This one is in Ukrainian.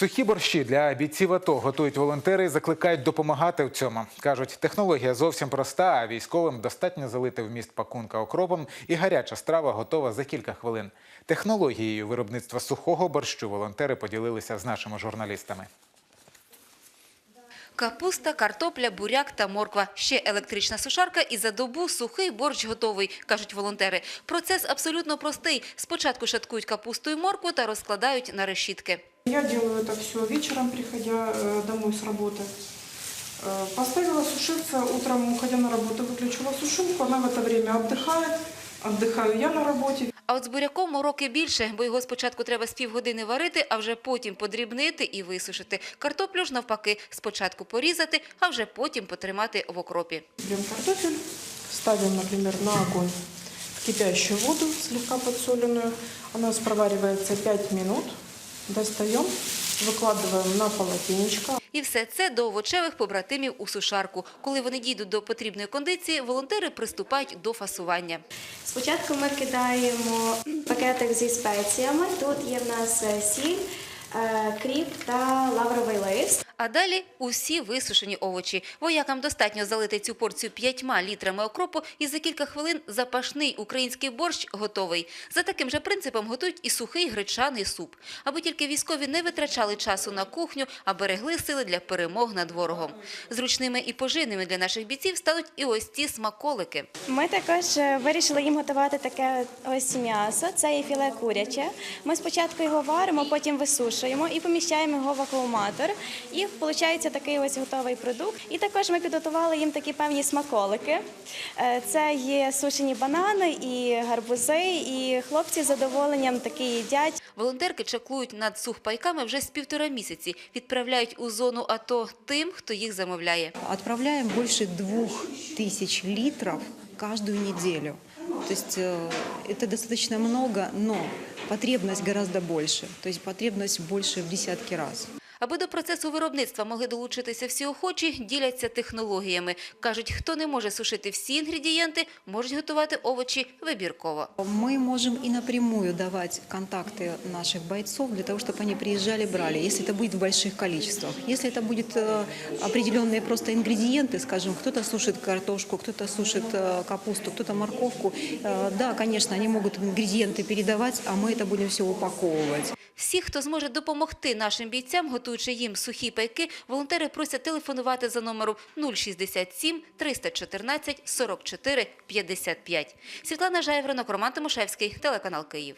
Сухі борщі для бійців АТО готують волонтери і закликають допомагати в цьому. Кажуть, технологія зовсім проста, а військовим достатньо залити вміст пакунка окропом, і гаряча страва готова за кілька хвилин. Технологією виробництва сухого борщу волонтери поділилися з нашими журналістами. Капуста, картопля, буряк та морква. Ще електрична сушарка і за добу сухий борщ готовий, кажуть волонтери. Процес абсолютно простий. Спочатку шаткують капусту і моркву та розкладають на решітки. Я делаю это все вечером, приходя э, домой с работы. Э, Поставила сушиться, утром, уходя на работу, выключила сушилку, она в это время отдыхает, отдыхаю я на работе. А от з буряком мороки більше, бо його спочатку треба з півгодини варити, а вже потім подрібнити і висушити. Картоплю ж навпаки, спочатку порізати, а вже потім потримати в окропі. Берем картофель, ставим, например, на огонь в кипящую воду, слегка подсоленную. Она у нас проваривается 5 минут. Достаем, выкладываем на полотенечко. І все це до овочевих побратимів у сушарку. Коли вони дійдуть до потрібної кондиції, волонтери приступають до фасування. Спочатку ми кидаємо пакетик зі спеціями. Тут є в нас сіль, е, кріп та лавровий лист. А далі усі висушені овочі. Воякам достатньо залити цю порцію п'ятьма літрами окропу і за кілька хвилин запашний український борщ готовий. За таким же принципом готують і сухий гречаний суп. Аби тільки військові не витрачали часу на кухню, а берегли сили для перемог над ворогом. Зручними і поживними для наших бійців стануть і ось ці смаколики. Ми також е, вирішили їм готувати таке ось м'ясо. Це є філе куряче. Ми спочатку його варимо, потім висушуємо і поміщаємо його в акумулятор. І виходить такий ось готовий продукт. І також ми підготували їм такі певні смаколики. Е, Це є сушені банани і гарбузи, і хлопці з задоволенням такі їдять. Волонтерки чаклують над сухпайками вже з півтора місяці. Відправляють у зону АТО тим, хто їх замовляє. Отправляем больше двух тысяч литров каждую неделю. То есть э, это достаточно много, но потребность гораздо больше. То есть потребность больше в десятки раз. Аби до процесу виробництва могли долучитися всі охочі, діляться технологіями. Кажуть, хто не може сушити всі інгредієнти, можуть готувати овочі вибірково. Мы можем и напрямую давать контакты наших бойцов для того, чтобы они приезжали, брали, если это будет в больших количествах. Если это будет э, определенные просто ингредиенты, скажем, кто-то сушит картошку, кто-то сушит э, капусту, кто-то морковку, э, да, конечно, они могут ингредиенты передавать, а мы это будем все упаковывать. Всі, хто зможе допомогти нашим бійцям, готуючи їм сухі пайки, волонтери просять телефонувати за номером 067 314 44 55. Світлана Жайвронок, Роман Тимошевський, телеканал Київ.